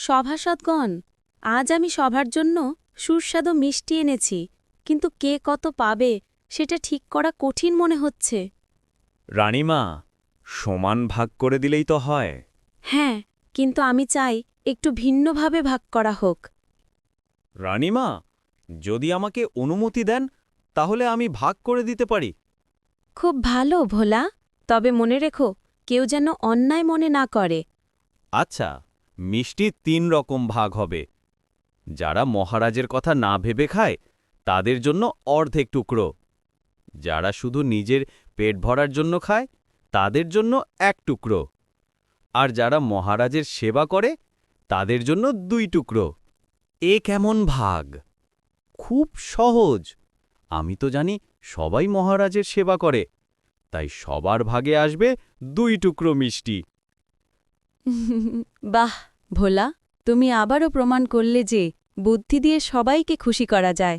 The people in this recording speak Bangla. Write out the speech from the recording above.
সভাসদগণ আজ আমি সভার জন্য সুস্বাদু মিষ্টি এনেছি কিন্তু কে কত পাবে সেটা ঠিক করা কঠিন মনে হচ্ছে। রানীমা সমান ভাগ করে দিলেই তো হয়। হ্যাঁ কিন্তু আমি চাই একটু ভিন্নভাবে ভাগ করা হোক। রানীমা যদি আমাকে অনুমতি দেন তাহলে আমি ভাগ করে দিতে পারি। খুব ভালো ভোলা তবে মনে রেখো কেউ যেন অন্যায় মনে না করে। আচ্ছা। মিষ্টি তিন রকম ভাগ হবে। যারা মহারাজের কথা না ভেবে খায়, তাদের জন্য অর্ধেক টুকরো। যারা শুধু নিজের পেট ভরার জন্য খায়, তাদের জন্য এক টুকরো। আর যারা মহারাজের সেবা করে, তাদের জন্য দুই টুকরো। এ কেমন ভাগ? খুব সহজ। আমি তো জানি সবাই মহারাজের সেবা করে, তাই সবার ভাগে আসবে দুই টুকরো মিষ্টি। বাহ! ভোলা তুমি আবারও প্রমাণ করলে যে বুদ্ধি দিয়ে সবাইকে খুশি করা যায়।